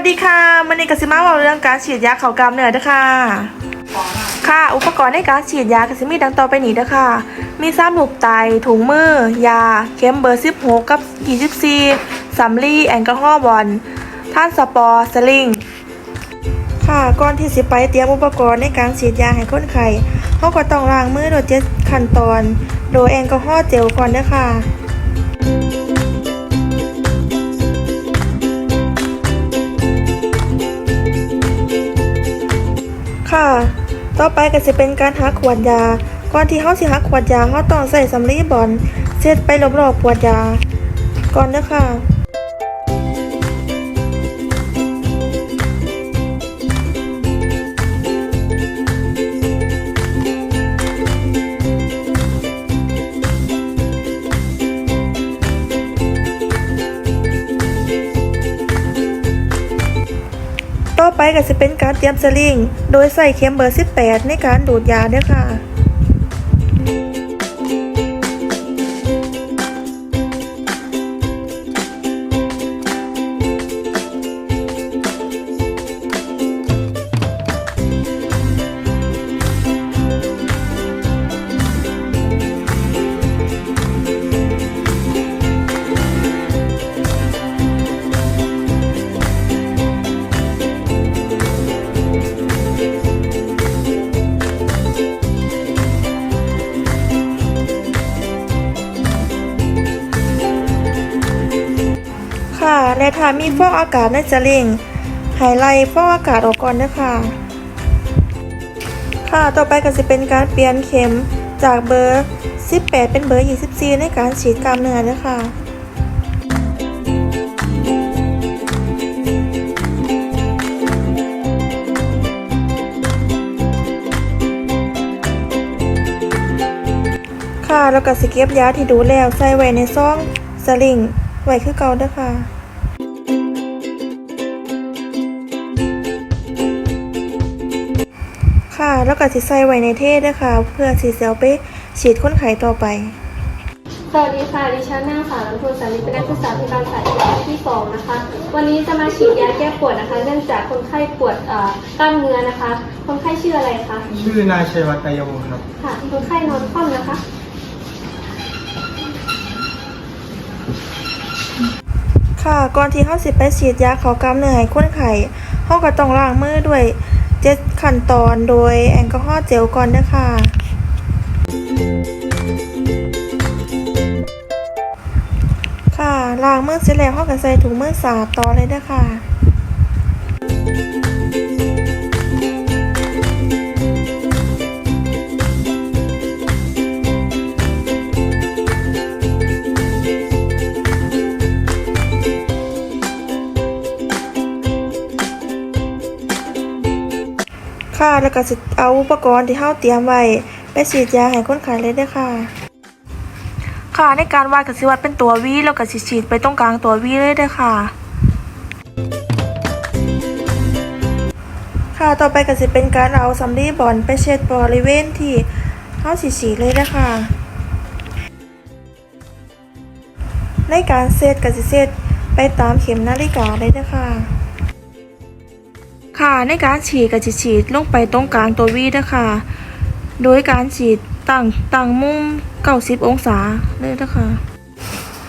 วัสดีค่ะมันนี้กสิมาบอกเรื่องการฉีดยาเข่ากล้ามเนื้อเด้ค่ะ ค่ะ อุปกรณ์ในการฉีดยากสิมีดังต่อไปนี้ด้ค่ะ มีซ้ำลูกไต ถุงมือ ยา เข็มเบอร์ 16 กับ 24สำลีแอลกอฮอล์บอลท่านสปอร์สลิง ค่ะ ก่อนที่สิไปเตรียมอุปกรณ์ในการฉีดยาให้คนไข้เขาก็ต้องล้างมือโดยเจ็ดขั้นตอน โดยแอลกอฮอล์เจลก่อนด้อค่ะค่ะ ต่อไปก็จะเป็นการหักขวดยา ก่อนที่เขาสิหักขวดยาเขาต้องใส่สำลีบอลเช็ดไปรอบๆขวดยา ก่อนนะค่ะ ไปก็จะเป็นการเตรียมสลิง โดยใส่เข็มเบอร์ 18 ในการดูดยาด้วยค่ะ ถ้ามีฟอกอากาศในสลิงไฮไลท์ฟอกอากาศออกก่อนด้วยค่ะค่ะ ต่อไปก็จะเป็นการเปลี่ยนเข็มจากเบอร์ 18 เป็นเบอร์ 24 ในการฉีดกล้ามเนื้อด้วยค่ะค่ะแล้วก็สเก็บยาที่ดูแล้วใส่ไว้ในซองสลิงไว้คือเก่าด้อค่ะค่ะ แล้วก็สิใส่ไว้ในเทศด้วยค่ะเพื่อสิเสียวไปฉีดคนไข้ต่อไป สวัสดีค่ะ ดิฉันนางสาวน้ำพลสาริเป็นนักศึกษาพยาบาลสายที่สองนะคะ วันนี้จะมาฉีดยาแก้ปวดนะคะ เนื่องจากคนไข้ปวดเอ่อกล้ามเนื้อนะคะ คนไข้ชื่ออะไรคะ ชื่อนายชัยวัฒน์กายวงศ์ครับ ค่ะ คนไข้นอนคว่ำนะคะค่ะก่อนที่เขาสิไปฉีดยาเขากล้ามเนื้อให้คนไข้เขาก็ต้องล้างมือด้วย เจ็ดขั้นตอนโดยแอลกอฮอล์เจลก่อนนะคะค่ะล้างมือเสร็จแล้วเขาก็ใส่ถุงมือสาดต่อเลยนะคะ ค่ะ แล้วก็สิเอาอุปกรณ์ที่เฮาเตรียมไว้ไปฉีดยาให้คนไข้เลยด้อค่ะ ค่ะในการวาดก็สิวาดเป็นตัววีแล้วก็สิฉีดไปตรงกลางตัววีเลยด้อค่ะ ค่ะต่อไปก็สิเป็นการเอาสำลีบอลไปเช็ดบริเวณที่เฮาสิฉีดเลยด้อค่ะในการเซตก็สิเซตไปตามเข็มนาฬิกาเลยเด้ค่ะ ค่ะในการฉีดก็จะฉีดลงไปตรงกลางตัววีนะคะ โดยการฉีดตั้งตั้งมุม90องศาเลยนะคะ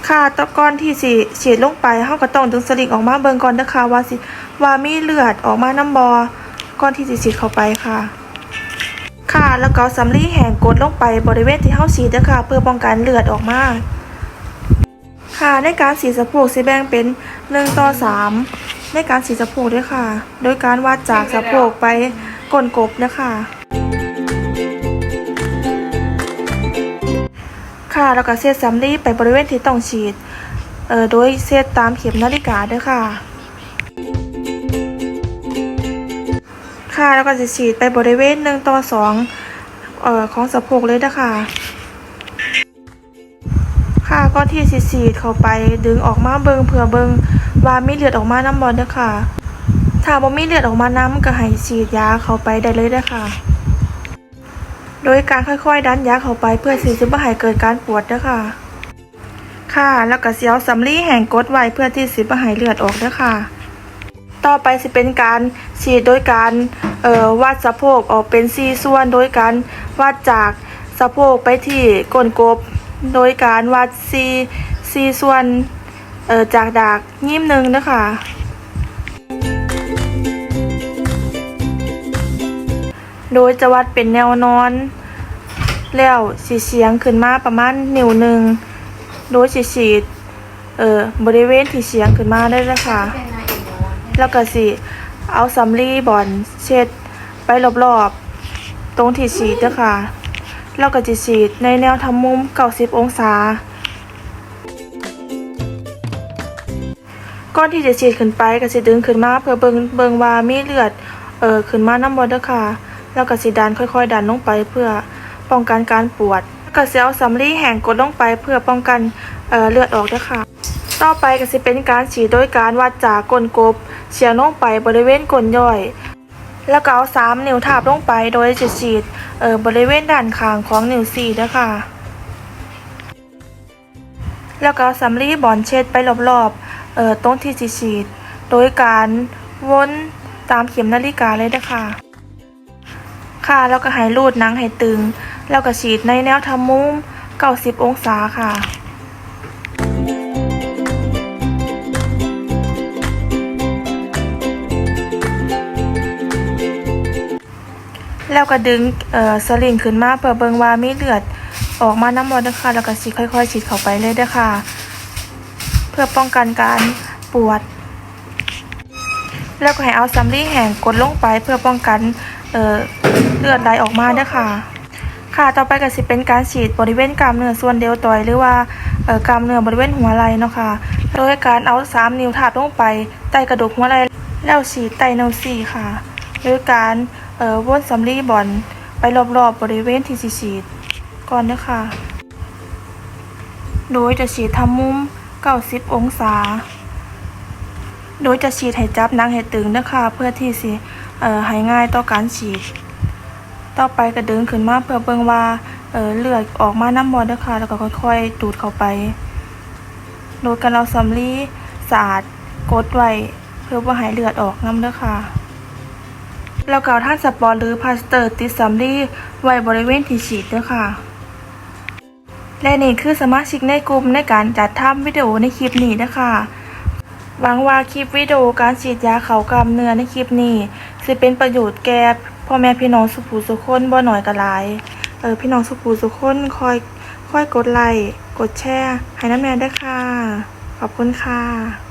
ค่ะตะกอนที่สิฉีดลงไปเฮาก็ต้องดึงสลิงออกมาเบิ่งก่อนนะคะว่าสิว่ามีเลือดออกมาน้ำบอก่อนที่สิฉีดเข้าไปค่ะ ค่ะแล้วก็สำลีแห้งกดลงไปบริเวณที่เฮาฉีดนะคะเพื่อป้องกันเลือดออกมาค่ะในการฉีดสะโพกสิแบ่งเป็น1ต่อ3 ในการฉีดสะโพกด้วยค่ะ โดยการวัดจากสะโพกไปก้นกบนะคะค่ะแล้วก็เซตสำลีไปบริเวณที่ต้องฉีดเอ่อโดยเซตตามเข็มนาฬิกาด้วยค่ะ ค่ะแล้วก็จะฉีดไปบริเวณ1ต่อ2เอ่อของสะโพกเลยนะคะค่ะก็ที่สีสีดเข้าไปดึงออกมาเบิงเผื่อเบิง ว่ามีเลือดออกมาน้ำบอลเด้อค่ะ ถ้าบ่มีเลือดออกมาน้ำก็ให้ฉีดยาเข้าไปได้เลยเด้อค่ะ โดยการค่อยๆ ดันยาเข้าไปเพื่อที่จะบ่ให้เกิดการปวดเด้อค่ะ ค่ะแล้วก็เสิเอาสำลีแห้งกดไว้เพื่อที่สิบ่ให้เลือดออกเด้อค่ะ ต่อไปสิเป็นการฉีดโดยการเอ่อวัดสะโพกออกเป็นสี่ส่วนโดยการวัดจากสะโพกไปที่ก้นกบ โดยการวัดสี่สี่ส่วน เออจากดากยิ้มหนึ่งนะคะโดยจะวัดเป็นแนวนอน แล้วสีเสียงขึ้นมาประมาณนิ้วหนึ่งโดยสีฉีดเอ่อบริเวณที่เสียงขึ้นมาได้แล้วค่ะแล้วก็สิเอาสำลีบอนเช็ดไปรอบๆ ตรงที่ฉีดเด้อค่ะแล้วก็จะฉีดในแนวทำมุม 90 องศา ก่อนที่จะฉีดขึ้นไปก็สิดึงขึ้นมาเพื่อเบิงเบิงว่ามีเลือดเอ่อขึ้นมาน้ำบอด้อค่ะ แล้วก็สิดันค่อยๆ ดันลงไปเพื่อป้องกันการปวดแล้วก็สิเอาสำลีแห้งกดลงไปเพื่อป้องกันเอ่อเลือดออกเด้อค่ะ ต่อไปก็สิเป็นการฉีดโดยการวัดจากก้นกบเฉียงลงไปบริเวณก้นย่อย แล้วก็เอาสามนิ้วทาบลงไปโดยจะฉีดเอ่อบริเวณด้านข้างของนิ้วสี่เด้อค่ะ แล้วก็สำลีบอนเช็ดไปรอบๆ ตรงที่สิฉีด โดยการวนตามเข็มนาฬิกาเลยนะคะค่ะแล้วก็ให้รูดหนังให้ตึง แล้วก็ฉีดในแนวทำมุม 90 องศาค่ะแล้วก็ดึงเอ่อสลิงขึ้นมาเพื่อเบิงว่ามีเลือดออกมาน้ำมันนะคะ แล้วก็สิค่อย ๆ ฉีดเข้าไปเลยด้อค่ะ พื่อป้องกันการปวด แล้วก็ให้เอาสำลีแห้งกดลงไปเพื่อป้องกันเอ่อเลือดไหลออกมาเด้อค่ะ ค่ะต่อไปก็สิเป็นการฉีดบริเวณกล้ามเนื้อส่วนเดียวต่อยหรือว่าเอ่อกล้ามเนื้อบริเวณหัวไหล่เนาะค่ะโดยการเอาสามนิ้วทาบลงไปใต้กระดูกหัวไหล่แล้วฉีดใต้นิ้วสี่ค่ะโดยการเอ่อวนสำลีบอลไปรอบๆบบริเวณที่ฉีดก่อนเด้ค่ะโดยจะฉีดทำมุม 90 องศา โดยจะฉีดให้จับนังให้ตึงนะคะเพื่อที่สิให้ง่ายต่อการฉีด ต่อไปก็ดึงขึ้นมาเพื่อเบิ่งว่าเเลือดออกมาน้ำบอลนะคะแล้วก็ค่อยๆดูดเข้าไป โดยการเอาสำลีสาดกดไว้เพื่อว่าให้เลือดออกน้ำเด้อค่ะแล้วก็ท่านสปอร์หรือพาสเตอร์ติดสำลีไว้บริเวณที่ฉีดเด้อค่ะ และนี่คือสมาชิกในกลุ่มในการจัดทำวิดีโอในคลิปนี้นะคะหวังว่าคลิปวิดีโอการฉีดยาเขากำเนื้อในคลิปนี้จะเป็นประโยชน์แก่พ่อแม่พี่น้องสุภูสุคนบ่หน่อยก็หลายเออพี่น้องสุภูสุคนคอยคอยกดไลค์กดแชร์ให้น้ำแม่ด้วยค่ะ ขอบคุณค่ะ